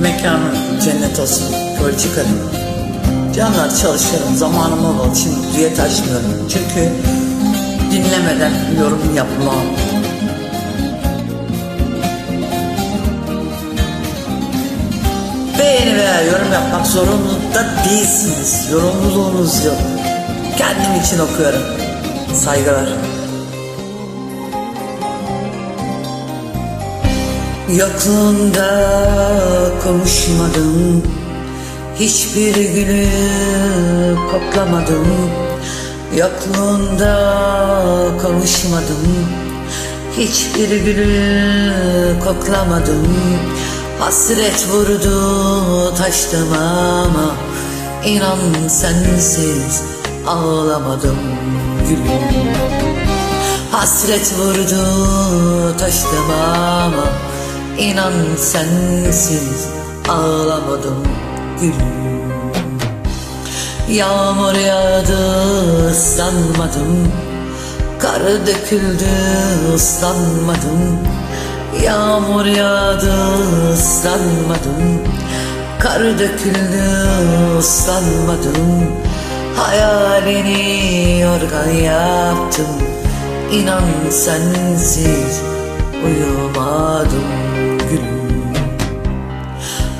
Mekanı cennet olsun. Politika'nın. Canlar çalışıyorum. Zamanım olmadı. Şimdi düet açmıyorum. Çünkü dinlemeden yorum yapmam. Beğeni veya yorum yapmak zorunlu da değilsiniz. Yorumluluğunuz yok. Kendim için okuyorum. Saygılar. Yokluğunda konuşmadım. Hiçbir gülü koklamadım. Yokluğunda konuşmadım. Hiçbir gülü koklamadım. Hasret vurdu taştım ama İnan sensiz ağlamadım gülüm. Hasret vurdu taştım ama inan sensiz ağlamadım gülüm. Yağmur yağdı ıslanmadım. Kar döküldü ıslanmadım. Yağmur yağdı ıslanmadım. Kar döküldü ıslanmadım. Hayalini yorgan yaptım. İnan sensiz uyumadım gülüm.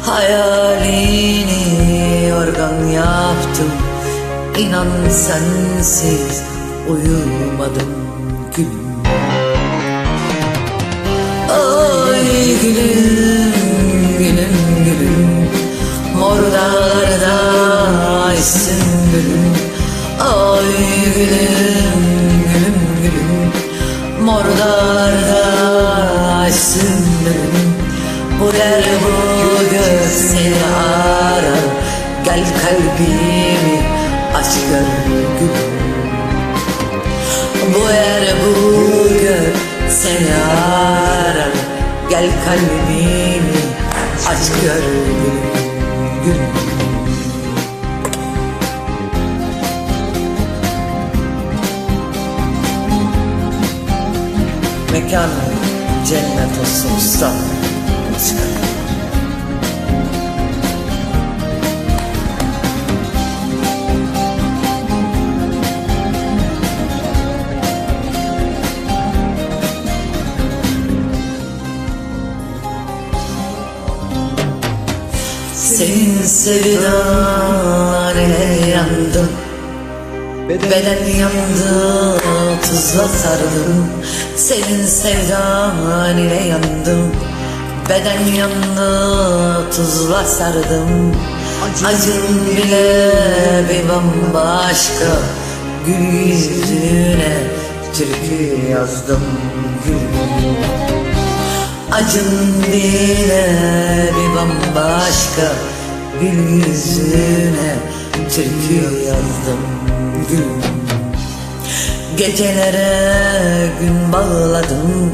Hayalini yorgan yaptım. İnan sensiz uyumadım gülüm. Ay gülüm gülüm gülüm. Mor dağlarda aysın gülüm. Ay gülüm gülüm gülüm. Mor dağlarda gülüm Yer bu gök seni arar Gel kalbimi aç gör gülüm bu yer bu gök seni arar Gel kalbimi aç gör gülüm gülüm Mekan cennet olsun usta Senin sevdan ile yandım. Beden yandı tuzla sardım. Senin sevdan ile yandım Beden yandı tuzla sardım. Acın bile bir bambaşka. Gül yüzüne türkü yazdım gül. Acın bile bir bambaşka. Gül yüzüne türkü yazdım gül. Gecelere gün bağladım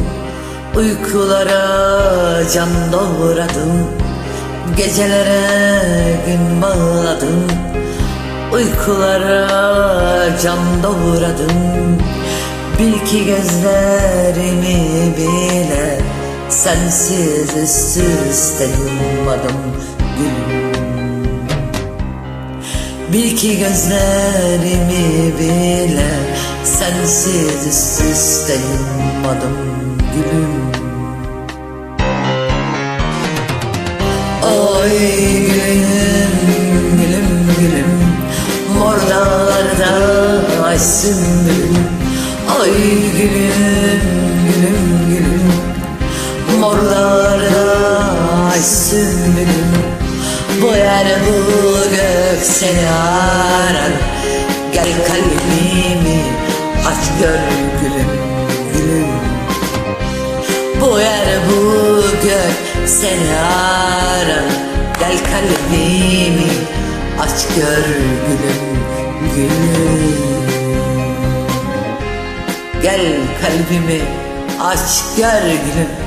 Uykulara can doğradım. Gecelere gün bağladım. Uykulara can doğradım. Bil ki gözlerimi bile Sensiz üst üste yummadım gülüm. Bil ki gözlerimi bile Sensiz üst üste yummadım gülüm Oy gülüm gülüm gülüm. Mor dağlarda açsın gülüm Ay gülüm gülüm gülüm. Morlarda açsın gülüm Bu yer bu gök seni arar Gel kalbimi aç gör gülüm Bu yer bu gök seni arar Gel kalbimi aç gör gülüm gülüm. Gel kalbimi aç gör gülüm